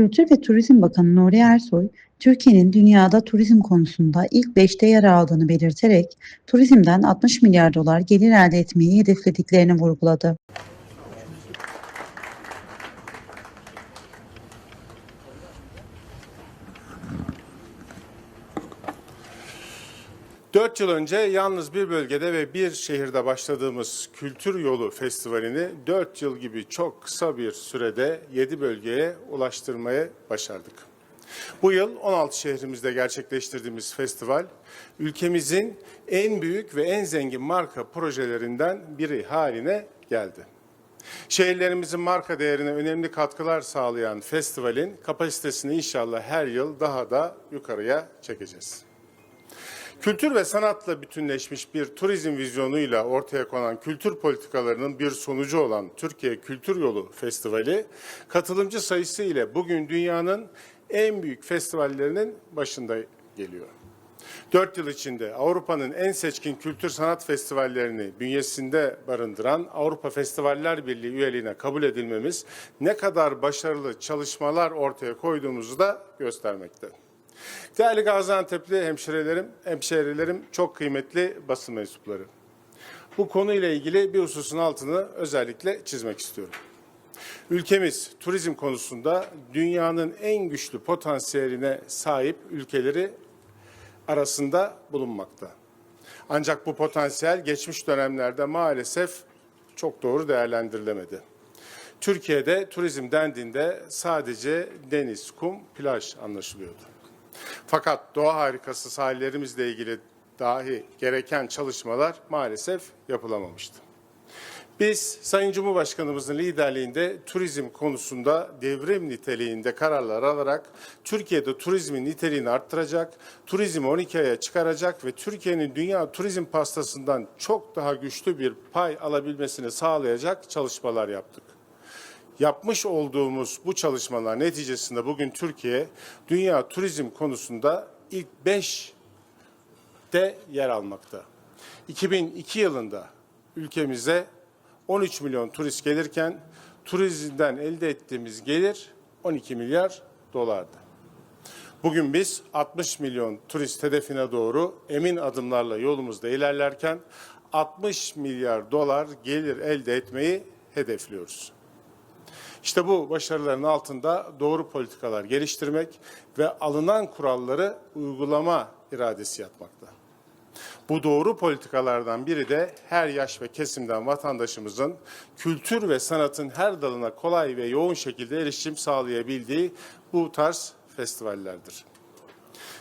Kültür ve Turizm Bakanı Nuri Ersoy, Türkiye'nin dünyada turizm konusunda ilk 5'te yer aldığını belirterek, turizmden 60 milyar dolar gelir elde etmeyi hedeflediklerini vurguladı. Dört yıl önce yalnız bir bölgede ve bir şehirde başladığımız Kültür Yolu Festivali'ni dört yıl gibi çok kısa bir sürede yedi bölgeye ulaştırmayı başardık. Bu yıl 16 şehrimizde gerçekleştirdiğimiz festival, ülkemizin en büyük ve en zengin marka projelerinden biri haline geldi. Şehirlerimizin marka değerine önemli katkılar sağlayan festivalin kapasitesini inşallah her yıl daha da yukarıya çekeceğiz. Kültür ve sanatla bütünleşmiş bir turizm vizyonuyla ortaya konan kültür politikalarının bir sonucu olan Türkiye Kültür Yolu Festivali, katılımcı sayısı ile bugün dünyanın en büyük festivallerinin başında geliyor. Dört yıl içinde Avrupa'nın en seçkin kültür sanat festivallerini bünyesinde barındıran Avrupa Festivaller Birliği üyeliğine kabul edilmemiz ne kadar başarılı çalışmalar ortaya koyduğumuzu da göstermekte. Değerli Gaziantep'li hemşirelerim, hemşehrilerim, çok kıymetli basın mensupları. Bu konuyla ilgili bir hususun altını özellikle çizmek istiyorum. Ülkemiz turizm konusunda dünyanın en güçlü potansiyeline sahip ülkeleri arasında bulunmakta. Ancak bu potansiyel geçmiş dönemlerde maalesef çok doğru değerlendirilemedi. Türkiye'de turizm dendiğinde sadece deniz, kum, plaj anlaşılıyordu. Fakat doğa harikası sahillerimizle ilgili dahi gereken çalışmalar maalesef yapılamamıştı. Biz Sayın Cumhurbaşkanımızın liderliğinde turizm konusunda devrim niteliğinde kararlar alarak Türkiye'de turizmin niteliğini arttıracak, turizmi 12 aya çıkaracak ve Türkiye'nin dünya turizm pastasından çok daha güçlü bir pay alabilmesini sağlayacak çalışmalar yaptık. Yapmış olduğumuz bu çalışmalar neticesinde bugün Türkiye dünya turizm konusunda ilk 5'te yer almakta. 2002 yılında ülkemize 13 milyon turist gelirken turizmden elde ettiğimiz gelir 12 milyar dolardı. Bugün biz 60 milyon turist hedefine doğru emin adımlarla yolumuzda ilerlerken 60 milyar dolar gelir elde etmeyi hedefliyoruz. İşte bu başarıların altında doğru politikalar geliştirmek ve alınan kuralları uygulama iradesi yatmakta. Bu doğru politikalardan biri de her yaş ve kesimden vatandaşımızın kültür ve sanatın her dalına kolay ve yoğun şekilde erişim sağlayabildiği bu tarz festivallerdir.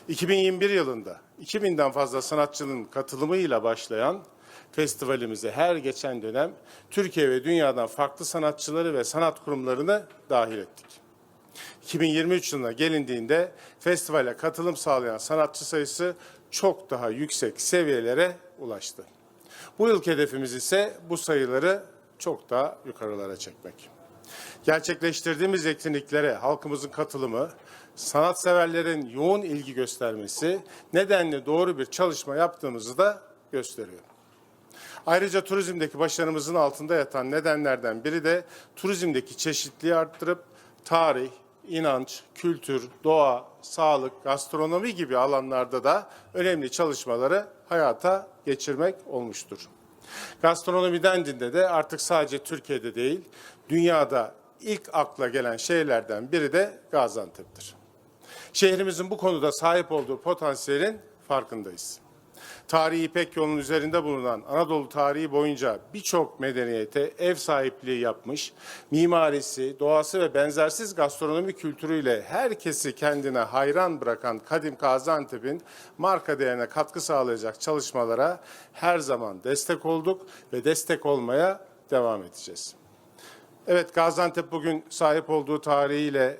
2021 yılında 2000'den fazla sanatçının katılımıyla başlayan festivalimize her geçen dönem Türkiye ve dünyadan farklı sanatçıları ve sanat kurumlarını dahil ettik. 2023 yılına gelindiğinde festivale katılım sağlayan sanatçı sayısı çok daha yüksek seviyelere ulaştı. Bu yıl hedefimiz ise bu sayıları çok daha yukarılara çekmek. Gerçekleştirdiğimiz etkinliklere halkımızın katılımı, sanatseverlerin yoğun ilgi göstermesi nedenle doğru bir çalışma yaptığımızı da gösteriyor. Ayrıca turizmdeki başarımızın altında yatan nedenlerden biri de turizmdeki çeşitliliği arttırıp tarih, inanç, kültür, doğa, sağlık, gastronomi gibi alanlarda da önemli çalışmaları hayata geçirmek olmuştur. Gastronomi dendiğinde de artık sadece Türkiye'de değil, dünyada ilk akla gelen şehirlerden biri de Gaziantep'tir. Şehrimizin bu konuda sahip olduğu potansiyelin farkındayız. Tarihi İpek yolunun üzerinde bulunan Anadolu tarihi boyunca birçok medeniyete ev sahipliği yapmış, mimarisi, doğası ve benzersiz gastronomi kültürüyle herkesi kendine hayran bırakan Kadim Gaziantep'in marka değerine katkı sağlayacak çalışmalara her zaman destek olduk ve destek olmaya devam edeceğiz. Evet Gaziantep bugün sahip olduğu tarihiyle,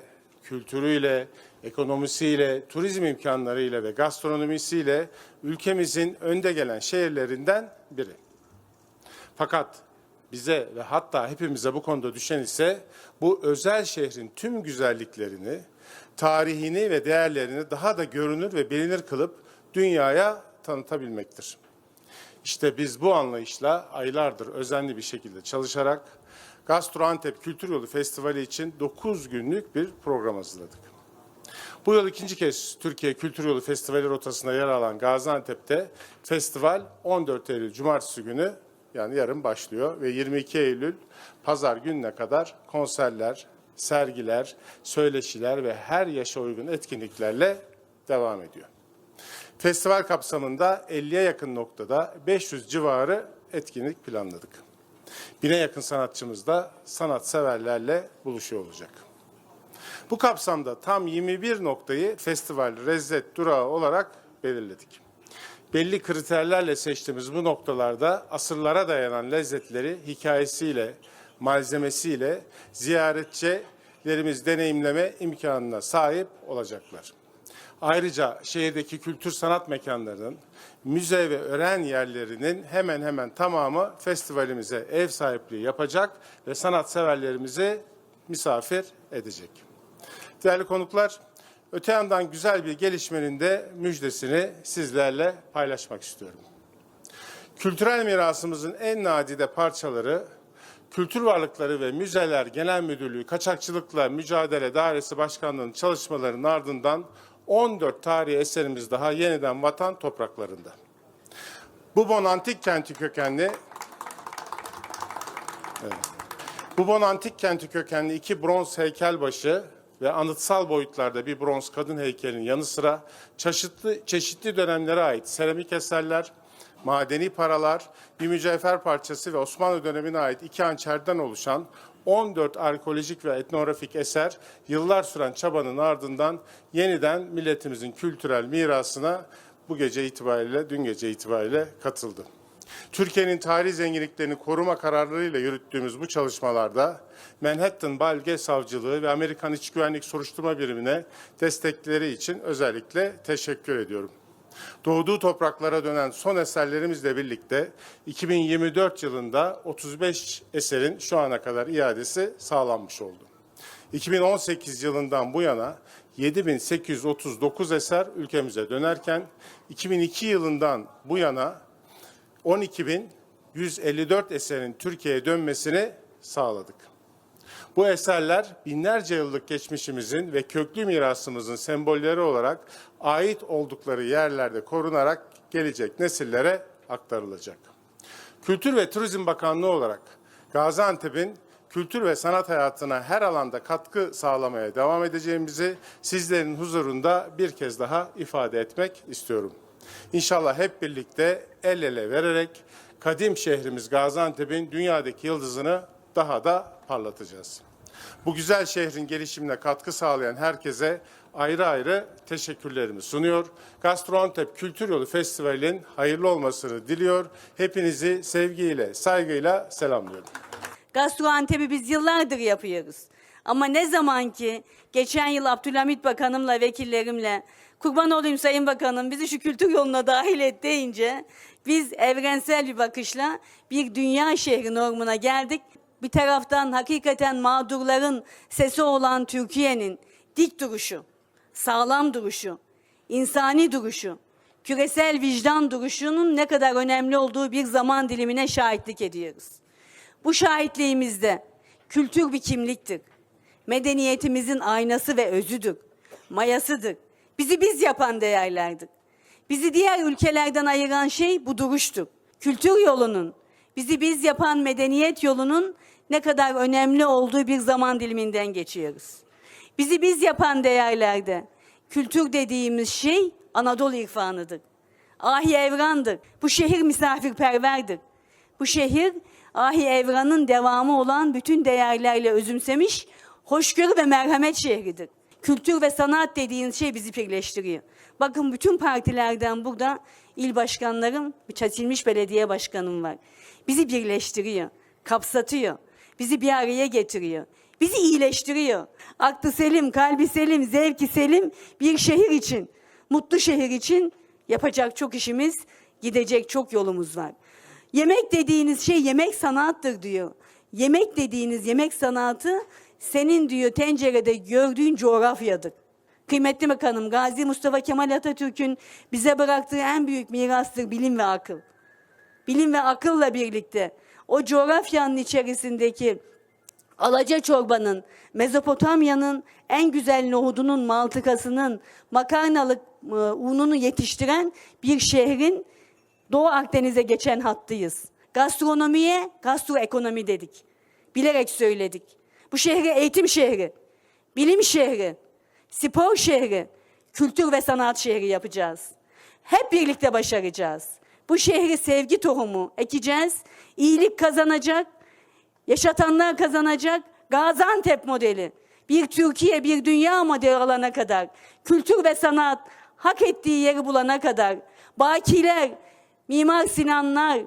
kültürüyle, ekonomisiyle, turizm imkanlarıyla ve gastronomisiyle ülkemizin önde gelen şehirlerinden biri. Fakat bize ve hatta hepimize bu konuda düşen ise bu özel şehrin tüm güzelliklerini, tarihini ve değerlerini daha da görünür ve bilinir kılıp dünyaya tanıtabilmektir. İşte biz bu anlayışla aylardır özenli bir şekilde çalışarak Gastroantep Kültür Yolu Festivali için 9 günlük bir program hazırladık. Bu yıl ikinci kez Türkiye Kültür Yolu Festivali rotasında yer alan Gaziantep'te festival 14 Eylül Cumartesi günü yani yarın başlıyor ve 22 Eylül Pazar gününe kadar konserler, sergiler, söyleşiler ve her yaşa uygun etkinliklerle devam ediyor. Festival kapsamında 50'ye yakın noktada 500 civarı etkinlik planladık. Bine yakın sanatçımız da sanatseverlerle buluşuyor olacak. Bu kapsamda tam 21 noktayı festival lezzet durağı olarak belirledik. Belli kriterlerle seçtiğimiz bu noktalarda asırlara dayanan lezzetleri hikayesiyle, malzemesiyle ziyaretçilerimiz deneyimleme imkanına sahip olacaklar. Ayrıca şehirdeki kültür sanat mekanlarının, müze ve öğren yerlerinin hemen hemen tamamı festivalimize ev sahipliği yapacak ve sanatseverlerimizi misafir edecek. Değerli konuklar, öte yandan güzel bir gelişmenin de müjdesini sizlerle paylaşmak istiyorum. Kültürel mirasımızın en nadide parçaları, Kültür Varlıkları ve Müzeler Genel Müdürlüğü Kaçakçılıkla Mücadele Dairesi Başkanlığı'nın çalışmalarının ardından 14 tarihi eserimiz daha yeniden vatan topraklarında. Bubon Antik Kenti kökenli Bubon Antik Kenti kökenli iki bronz heykelbaşı ve anıtsal boyutlarda bir bronz kadın heykelinin yanı sıra çeşitli, çeşitli dönemlere ait seramik eserler, madeni paralar, bir mücevher parçası ve Osmanlı dönemine ait iki hançerden oluşan 14 arkeolojik ve etnografik eser yıllar süren çabanın ardından yeniden milletimizin kültürel mirasına bu gece itibariyle, dün gece itibariyle katıldı. Türkiye'nin tarihi zenginliklerini koruma kararlarıyla yürüttüğümüz bu çalışmalarda Manhattan Balge Savcılığı ve Amerikan İç Güvenlik Soruşturma Birimine destekleri için özellikle teşekkür ediyorum. Doğduğu topraklara dönen son eserlerimizle birlikte 2024 yılında 35 eserin şu ana kadar iadesi sağlanmış oldu. 2018 yılından bu yana 7839 eser ülkemize dönerken 2002 yılından bu yana 12.154 eserin Türkiye'ye dönmesini sağladık. Bu eserler binlerce yıllık geçmişimizin ve köklü mirasımızın sembolleri olarak ait oldukları yerlerde korunarak gelecek nesillere aktarılacak. Kültür ve Turizm Bakanlığı olarak Gaziantep'in kültür ve sanat hayatına her alanda katkı sağlamaya devam edeceğimizi sizlerin huzurunda bir kez daha ifade etmek istiyorum. İnşallah hep birlikte el ele vererek kadim şehrimiz Gaziantep'in dünyadaki yıldızını daha da parlatacağız. Bu güzel şehrin gelişimine katkı sağlayan herkese ayrı ayrı teşekkürlerimi sunuyor. Gastroantep Kültür Yolu Festivali'nin hayırlı olmasını diliyor. Hepinizi sevgiyle, saygıyla selamlıyorum. Gastroantep'i biz yıllardır yapıyoruz. Ama ne zaman ki geçen yıl Abdülhamit Bakanımla, vekillerimle kurban olayım Sayın Bakanım bizi şu kültür yoluna dahil et deyince biz evrensel bir bakışla bir dünya şehri normuna geldik. Bir taraftan hakikaten mağdurların sesi olan Türkiye'nin dik duruşu, sağlam duruşu, insani duruşu, küresel vicdan duruşunun ne kadar önemli olduğu bir zaman dilimine şahitlik ediyoruz. Bu şahitliğimizde kültür bir kimliktir. Medeniyetimizin aynası ve özüdür. Mayasıdır. Bizi biz yapan değerlerdir. Bizi diğer ülkelerden ayıran şey bu duruştur. Kültür yolunun, bizi biz yapan medeniyet yolunun ne kadar önemli olduğu bir zaman diliminden geçiyoruz. Bizi biz yapan değerlerde kültür dediğimiz şey Anadolu irfanıdır. Ahi evrandır. Bu şehir misafirperverdir. Bu şehir Ahi Evran'ın devamı olan bütün değerlerle özümsemiş hoşgörü ve merhamet şehridir. Kültür ve sanat dediğin şey bizi birleştiriyor. Bakın bütün partilerden burada il başkanlarım, bir seçilmiş belediye başkanım var. Bizi birleştiriyor, kapsatıyor, bizi bir araya getiriyor, bizi iyileştiriyor. Aklı selim, kalbi selim, zevki selim bir şehir için, mutlu şehir için yapacak çok işimiz, gidecek çok yolumuz var. Yemek dediğiniz şey yemek sanattır diyor. Yemek dediğiniz yemek sanatı senin diyor tencerede gördüğün coğrafyadır. Kıymetli bakanım Gazi Mustafa Kemal Atatürk'ün bize bıraktığı en büyük mirastır bilim ve akıl. Bilim ve akılla birlikte o coğrafyanın içerisindeki Alaca çorbanın, Mezopotamya'nın en güzel nohudunun, maltıkasının, makarnalık e, ununu yetiştiren bir şehrin Doğu Akdeniz'e geçen hattıyız. Gastronomiye gastroekonomi dedik. Bilerek söyledik. Bu şehri eğitim şehri, bilim şehri, spor şehri, kültür ve sanat şehri yapacağız. Hep birlikte başaracağız. Bu şehri sevgi tohumu ekeceğiz. İyilik kazanacak, yaşatanlar kazanacak. Gaziantep modeli. Bir Türkiye, bir dünya modeli alana kadar. Kültür ve sanat hak ettiği yeri bulana kadar. Bakiler, Mimar Sinanlar,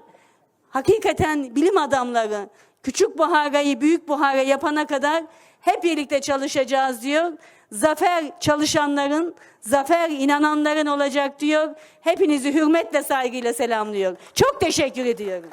hakikaten bilim adamları küçük Buhara'yı büyük Buhara yapana kadar hep birlikte çalışacağız diyor. Zafer çalışanların, zafer inananların olacak diyor. Hepinizi hürmetle saygıyla selamlıyor. Çok teşekkür ediyorum.